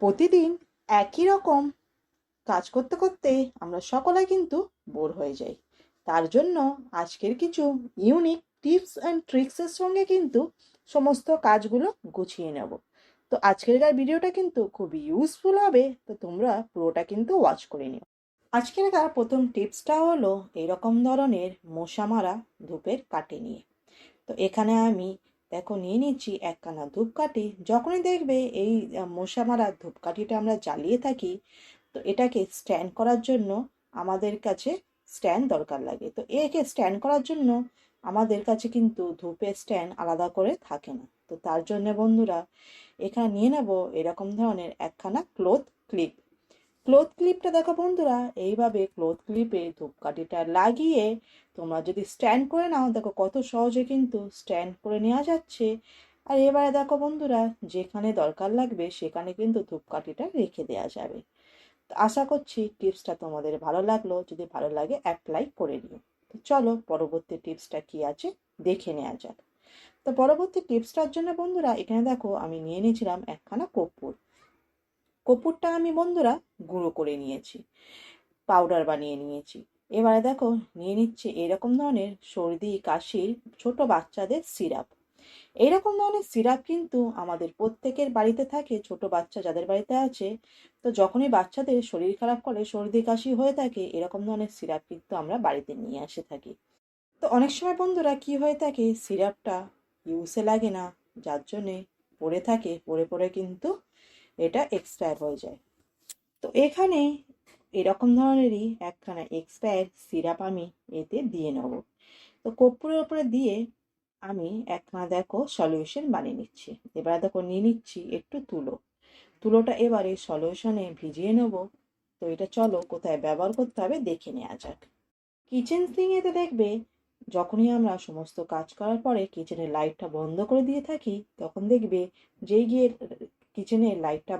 প্রতিদিন একই রকম কাজ করতে করতে আমরা সকলে কিন্তু বোর হয়ে যাই। তার জন্য আজকের কিছু ইউনিক টিপস অ্যান্ড ট্রিক্সের সঙ্গে কিন্তু সমস্ত কাজগুলো গুছিয়ে নেব। তো আজকেরকার ভিডিওটা কিন্তু খুব ইউজফুল হবে, তো তোমরা পুরোটা কিন্তু ওয়াচ করে নিও। আজকেরকার প্রথম টিপসটা হলো এরকম ধরনের মশা মারা ধূপের কাঠি নিয়ে। তো এখানে আমি দেখো, নিয়ে নিচ্ছি একখানা ধূপকাঠি। যখনই দেখবে এই মশা মারা ধূপকাঠিটা আমরা জ্বালিয়ে থাকি, তো এটাকে স্ট্যান্ড করার জন্য আমাদের কাছে স্ট্যান্ড দরকার লাগে। তো একে স্ট্যান্ড করার জন্য আমাদের কাছে কিন্তু ধূপের স্ট্যান্ড আলাদা করে থাকে না। তো তার জন্য বন্ধুরা, এখানে নিয়ে নেব এরকম ধরনের একখানা ক্লোথ ক্লিপ। ক্লোথ ক্লিপটা দেখো বন্ধুরা, এইভাবে ক্লোথ ক্লিপে ধূপকাঠিটা লাগিয়ে তোমরা যদি স্ট্যান্ড করে নাও, দেখো কত সহজে কিন্তু স্ট্যান্ড করে নেওয়া যাচ্ছে। আর এবারে দেখো বন্ধুরা, যেখানে দরকার লাগবে সেখানে কিন্তু ধূপকাঠিটা রেখে দেওয়া যাবে। আশা করছি টিপসটা তোমাদের ভালো লাগল, যদি ভালো লাগে অ্যাপ্লাই করে নিও। তো চলো পরবর্তী টিপসটা কি আছে দেখে নেওয়া যাক। তো পরবর্তী টিপসটার জন্য বন্ধুরা, এখানে দেখো আমি নিয়ে নিয়েছিলাম একখানা কর্পূর। কর্পূরটা আমি বন্ধুরা গুঁড়ো করে নিয়েছি পাউডার বানিয়ে নিয়েছি। এবারে দেখো, নিয়ে নিচ্ছে এরকম ধরনের সর্দি কাশির ছোট বাচ্চাদের সিরাপ এইরকম ধরনের সিরাপ কিন্তু আমাদের প্রত্যেকের বাড়িতে থাকে, ছোট বাচ্চা যাদের বাড়িতে আছে, তো যখনই বাচ্চাদের শরীর খারাপ করে, সর্দি, কাশি হয়ে থাকে, এরকম ধরনের সিরাপ কিন্তু আমরা বাড়িতে নিয়ে আসে থাকি। তো অনেক সময় বন্ধুরা কি হয়ে থাকে সিরাপটা ইউজে লাগে না, যার জন্যে পড়ে থাকে, পড়ে পড়ে কিন্তু এটা এক্সপায়ার হয়ে যায়। তো এখানে এরকম ধরনেরই একখানা এক্সপায়ার সিরাপ আমি এতে দিয়ে নেব। তো কর্পূরের ওপরে দিয়ে আমি একখানা দেখো সলিউশন বানিয়ে নিচ্ছি। এবার দেখো নিয়ে নিচ্ছি একটু তুলো। তুলোটা এবারে সলিউশনে ভিজিয়ে নেব। তো এটা চলো কোথায় ব্যবহার করতে হবে দেখে নেওয়া যাক। কিচেন সিংয়েতে দেখবে যখনই আমরা সমস্ত কাজ করার পরে কিচেনের লাইটটা বন্ধ করে দিয়ে থাকি, তখন দেখবে যেই গিয়ে কিচেনের লাইটটা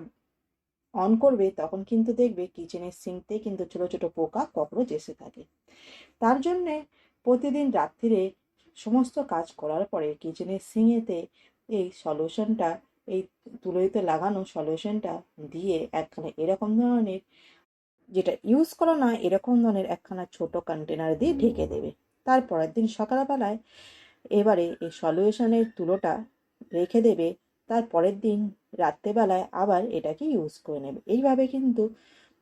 অন করবে, তখন কিন্তু দেখবে কিচেনের সিঙ্কতে কিন্তু ছোট ছোট পোকা ককরোচ এসে থাকে। তার জন্যে প্রতিদিন রাত্রিরে সমস্ত কাজ করার পরে কিচেনের সিঙেতে এই সলিউশনটা এই তুলোতে লাগানো সলিউশনটা দিয়ে একখানা এরকম ধরনের, যেটা ইউজ করো না, এরকম ধরনের একখানা ছোট কন্টেনার দিয়ে ঢেকে দেবে। তারপরের দিন সকালবেলায় এবারে এই সলিউশনের তুলোটা রেখে দেবে তার পরের দিন রাত্রেবেলায় আবার এটাকে ইউজ করে নেবে। এইভাবে কিন্তু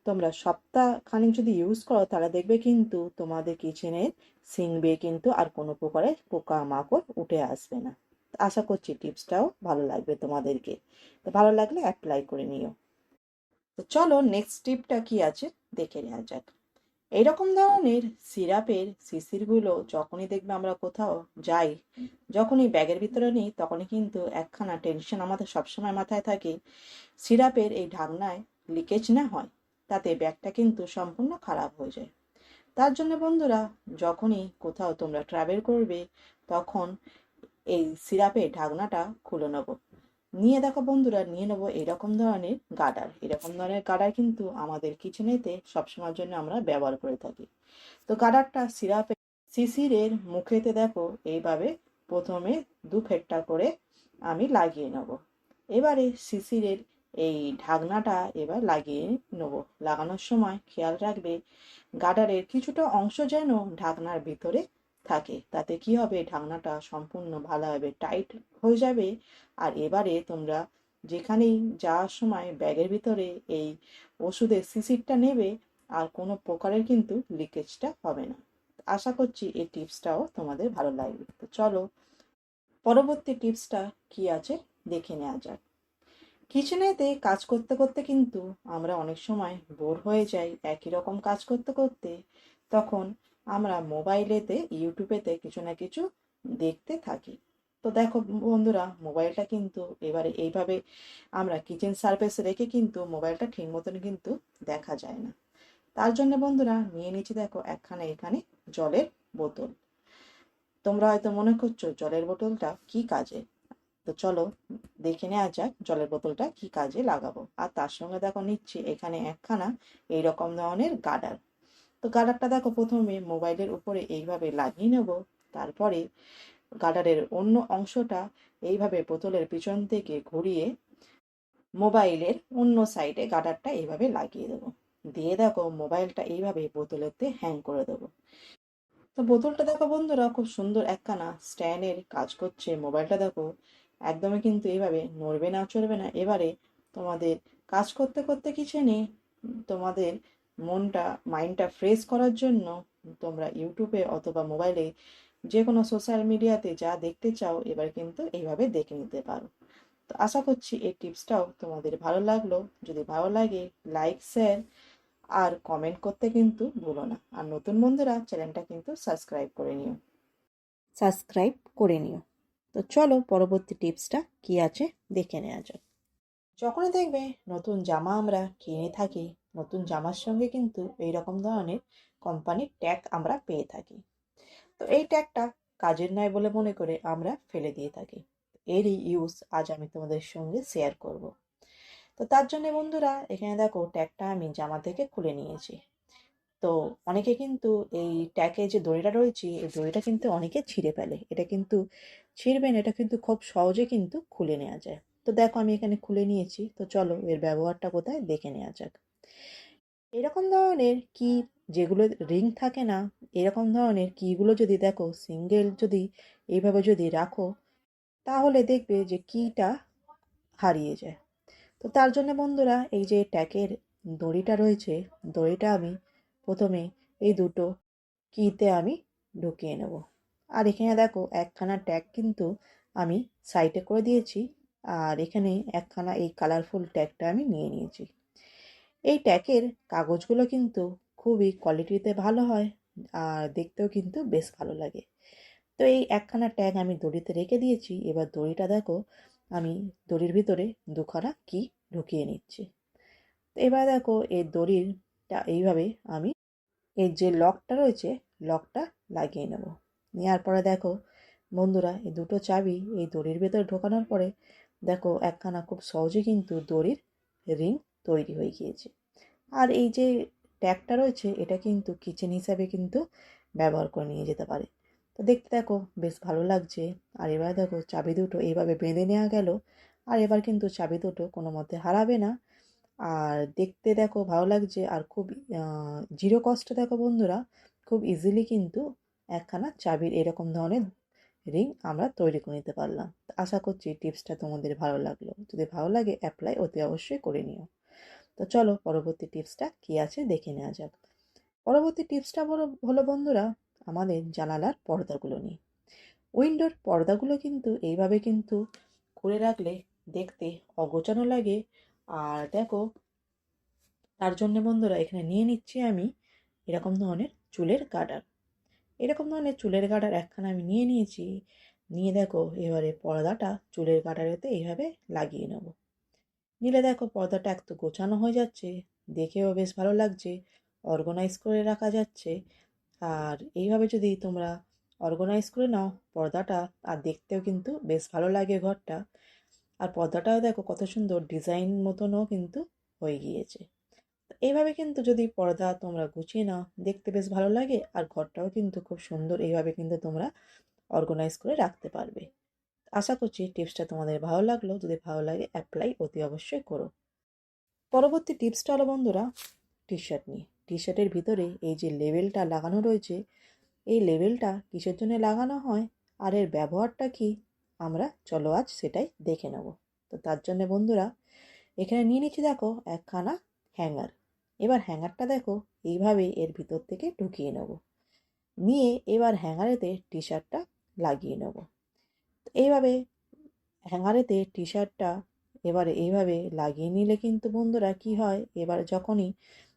তোমরা সপ্তাহ খানিক যদি ইউজ করো, তাহলে দেখবে কিন্তু তোমাদের কিচেনের সিংবে কিন্তু আর কোনো প্রকারের পোকা মাকড় উঠে আসবে না। আশা করছি টিপসটাও ভালো লাগবে তোমাদেরকে। তো ভালো লাগলে অ্যাপ্লাই করে নিও। তো চলো নেক্সট টিপটা কি আছে? দেখে নেওয়া যাক। এইরকম ধরনের সিরাপের শিশিরগুলো যখনই দেখবে আমরা কোথাও যাই, যখনই ব্যাগের ভিতরে নিই, তখনই কিন্তু একখানা টেনশন আমাদের সবসময় মাথায় থাকে, সিরাপের এই ঢাকনায় লিকেজ না হয়, তাতে ব্যাগটা কিন্তু সম্পূর্ণ খারাপ হয়ে যায়। তার জন্য বন্ধুরা, যখনই কোথাও তোমরা ট্রাভেল করবে, তখন এই সিরাপের ঢাকনাটা খুলে নেব। নিয়ে দেখো বন্ধুরা, নিয়ে নেব এরকম ধরনের গাডার। এরকম ধরনের গাডার কিন্তু আমাদের কিচেনেতে সবসময়ের জন্য আমরা ব্যবহার করে থাকি। তো গাডারটা সিরাপে শিশিরের মুখেতে দেখো, এইভাবে প্রথমে দু ফেটটা করে আমি লাগিয়ে নেব। এবারে শিশিরের এই ঢাকনাটা এবার লাগিয়ে নেব। লাগানোর সময় খেয়াল রাখবে গার্ডারের কিছুটা অংশ যেন ঢাকনার ভিতরে থাকে। তাতে কি হবে? ঢাকনাটা সম্পূর্ণ ভালোভাবে টাইট হয়ে যাবে। আর এবারে তোমরা যেখানেই যাওয়ার সময় ব্যাগের ভিতরে এই ওষুধের শিশিরটা নেবে, আর কোনো প্রকারের কিন্তু লিকেজটা হবে না। আশা করছি এই টিপসটাও তোমাদের ভালো লাগবে। তো চলো, পরবর্তী টিপসটা কি আছে দেখে নেওয়া যাক। কিচেনেতে কাজ করতে করতে কিন্তু আমরা অনেক সময় বোর হয়ে যাই। একই রকম কাজ করতে করতে তখন আমরা মোবাইলেতে, ইউটিউবেতে কিছু না কিছু দেখতে থাকি। তো দেখো বন্ধুরা, মোবাইলটা কিন্তু এবারে এইভাবে আমরা কিচেন সার্ভিস রেখে কিন্তু মোবাইলটা ঠিক মতন কিন্তু দেখা যায় না। তার জন্য বন্ধুরা, নিয়ে নিচ্ছি দেখো একখানা এখানে জলের বোতল। তোমরা হয়তো মনে করছ, জলের বোতলটা কি কাজে? তো চলো দেখে নেওয়া যাক জলের বোতলটা কি কাজে লাগাবো। আর তার সঙ্গে দেখো নিচ্ছি এখানে একখানা এইরকম ধরনের গার্ডার। তো গার্ডারটা দেখো প্রথমে মোবাইলের উপরে এইভাবে লাগিয়ে নেব, তারপরে গার্ডারের অন্য অংশটা এইভাবে বোতলের পিছন থেকে ঘুরিয়ে মোবাইলের অন্য সাইডে গার্ডারটা এইভাবে লাগিয়ে দেবো। দিয়ে দেখো মোবাইলটা এইভাবে বোতলেতে হ্যাং করে দেবো। তো বোতলটা দেখো বন্ধুরা খুব সুন্দর একখানা স্ট্যান্ডের কাজ করছে মোবাইলটা দেখো একদমই কিন্তু এইভাবে নড়বে না, চড়বে না। এবারে তোমাদের কাজ করতে করতে কিছু নেই, তোমাদের মনটা মাইন্ডটা ফ্রেশ করার জন্য তোমরা ইউটিউবে অথবা মোবাইলে যে কোনো সোশ্যাল মিডিয়াতে যা দেখতে চাও এবার কিন্তু এইভাবে দেখে নিতে পারো। তো আশা করছি এই টিপসটাও তোমাদের ভালো লাগল। যদি ভালো লাগে লাইক শেয়ার আর কমেন্ট করতে কিন্তু ভুলো না। আর নতুন বন্ধুরা চ্যানেলটা কিন্তু সাবস্ক্রাইব করে নিও। সাবস্ক্রাইব করে নিও। তো চলো পরবর্তী টিপসটা কি আছে দেখে নেওয়া যাক। যখনই দেখবে নতুন জামা আমরা কিনে থাকি নতুন জামার সঙ্গে কিন্তু এই রকম ধরনের কোম্পানির ট্যাগ আমরা পেয়ে থাকি। তো এই ট্যাগটা কাজের নয় বলে মনে করে আমরা ফেলে দিয়ে থাকি। এরই ইউজ আজ আমি তোমাদের সঙ্গে শেয়ার করব। তো তার জন্য বন্ধুরা, এখানে দেখো ট্যাগটা আমি জামা থেকে খুলে নিয়েছি। তো অনেকে কিন্তু এই ট্যাগে যে দড়িটা রয়েছে, এই দড়িটা কিন্তু অনেকে ছিঁড়ে ফেলে। এটা কিন্তু ছিঁড়বেন এটা কিন্তু খুব সহজে কিন্তু খুলে নেওয়া যায়। তো দেখো আমি এখানে খুলে নিয়েছি। তো চলো এর ব্যবহারটা কোথায় দেখে নেওয়া যাক। এরকম ধরনের কি যেগুলো রিং থাকে না, এরকম ধরনের কিগুলো যদি দেখো, সিঙ্গেল যদি এইভাবে যদি রাখো, তাহলে দেখবে যে কিটা হারিয়ে যায়। তো তার জন্য বন্ধুরা, এই যে ট্যাকের দড়িটা রয়েছে, দড়িটা আমি প্রথমে এই দুটো কিতে আমি ঢুকিয়ে নেব। আর এখানে দেখো, একখানা ট্যাগ কিন্তু আমি সাইডে করে দিয়েছি, আর এখানে একখানা এই কালারফুল ট্যাগটা আমি নিয়ে নিয়েছি। এই ট্যাকের কাগজগুলো কিন্তু খুবই কোয়ালিটিতে ভালো হয়, আর দেখতেও কিন্তু বেশ ভালো লাগে। তো এই একখানা ট্যাগ আমি দড়িতে রেখে দিয়েছি, এবার দড়িটা দেখো, আমি দড়ির ভিতরে দুখানা কি ঢুকিয়ে নিচ্ছি। তো এবার দেখো, এই দড়িরটা এইভাবে আমি এর যে লকটা রয়েছে লকটা লাগিয়ে নেব। নেওয়ার পরে দেখো, বন্ধুরা, এই দুটো চাবি এই দড়ির ভেতরে ঢোকানোর পরে, দেখো, একখানা খুব সহজে কিন্তু দড়ির রিং তৈরি হয়ে গিয়েছে। আর এই যে ট্যাগটা রয়েছে, এটা কিন্তু কিচেন হিসাবে কিন্তু ব্যবহার করে নিয়ে যেতে পারে। তো দেখতে দেখো, বেশ ভালো লাগছে। আর এবার দেখো, চাবি দুটো এইভাবে বেঁধে নেওয়া গেল। আর এবার কিন্তু চাবি দুটো কোনো মতে হারাবে না। আর দেখতে দেখো, ভালো লাগছে। আর খুব জিরো কস্টে দেখো বন্ধুরা, খুব ইজিলি কিন্তু একখানা চাবির এরকম ধরনের রিং আমরা তৈরি করে নিতে পারলাম। আশা করছি টিপসটা তোমাদের ভালো লাগল। যদি ভালো লাগে অ্যাপ্লাই অতি অবশ্যই করে নিও। তো চলো পরবর্তী টিপসটা কী আছে দেখে নেওয়া যাক। পরবর্তী টিপসটা হলো বন্ধুরা, আমাদের জানালার পর্দাগুলো নিয়ে। উইন্ডোর পর্দাগুলো কিন্তু এইভাবে কিন্তু খুলে রাখলে দেখতে অগোছানো লাগে। আর দেখো, তার জন্য বন্ধুরা এখানে নিয়ে নিচ্ছি আমি এরকম ধরনের চুলের গার্ডার। এরকম ধরনের চুলের গার্ডার একখানা আমি নিয়ে নিয়েছি। নিয়ে দেখো, এবারে পর্দাটা চুলের গার্ডারেতে এইভাবে লাগিয়ে নেব। নিলে দেখো পর্দাটা একটু গোছানো হয়ে যাচ্ছে, দেখেও বেশ ভালো লাগছে অর্গানাইজ করে রাখা যাচ্ছে। আর এইভাবে যদি তোমরা অর্গানাইজ করে নাও পর্দাটা, আর দেখতেও কিন্তু বেশ ভালো লাগে ঘরটা। আর পর্দাটাও দেখো কত সুন্দর ডিজাইন মতনও কিন্তু হয়ে গিয়েছে। এইভাবে কিন্তু যদি পর্দা তোমরা গুছিয়ে নাও, দেখতে বেশ ভালো লাগে, আর ঘরটাও কিন্তু খুব সুন্দর, এইভাবে কিন্তু তোমরা অর্গানাইজ করে রাখতে পারবে। আশা করছি টিপসটা তোমাদের ভালো লাগল। যদি ভালো লাগে অ্যাপ্লাই অতি অবশ্যই করো। পরবর্তী টিপসটা হলো, বন্ধুরা টি শার্ট নিয়ে। টি শার্টের ভিতরে এই যে লেবেলটা লাগানো রয়েছে, এই লেবেলটা কিসের জন্য লাগানো হয়, আর এর ব্যবহারটা কি, আমরা চলো আজ সেটাই দেখে নেব। তো তার জন্য, বন্ধুরা, এখানে নিয়ে নিচ্ছি, দেখো, একখানা হ্যাঙ্গার। এবার হ্যাঙ্গারটা, দেখো, এইভাবে এর ভিতর থেকে ঢুকিয়ে নেব। নিয়ে এবার হ্যাঙ্গারেতে টি শার্টটা লাগিয়ে নেব। এইভাবে হ্যাঙ্গারেতে টি শার্টটা এবারে এইভাবে লাগিয়ে নিলে কিন্তু বন্ধুরা কি হয়? এবার যখনই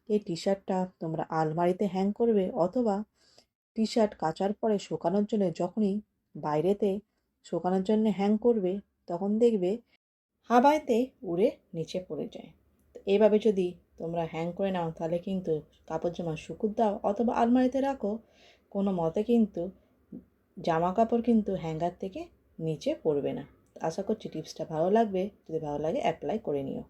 এই টি শার্টটা তোমরা আলমারিতে হ্যাং করবে অথবা টি শার্ট কাচার পরে শুকানোর জন্য যখনই বাইরেতে শুকানোর জন্য হ্যাং করবে, তখন দেখবে হাওয়াতে উড়ে নিচে পড়ে যায়। তো এইভাবে যদি তোমরা হ্যাং করে নাও, তাহলে কিন্তু কাপড় জামা শুকুর দাও অথবা আলমারিতে রাখো। কোনো মতে কিন্তু জামা কাপড় কিন্তু হ্যাঙ্গার থেকে নিচে পড়বে না। আশা করছি টিপসটা ভালো লাগবে। যদি ভালো লাগে অ্যাপ্লাই করে নিও।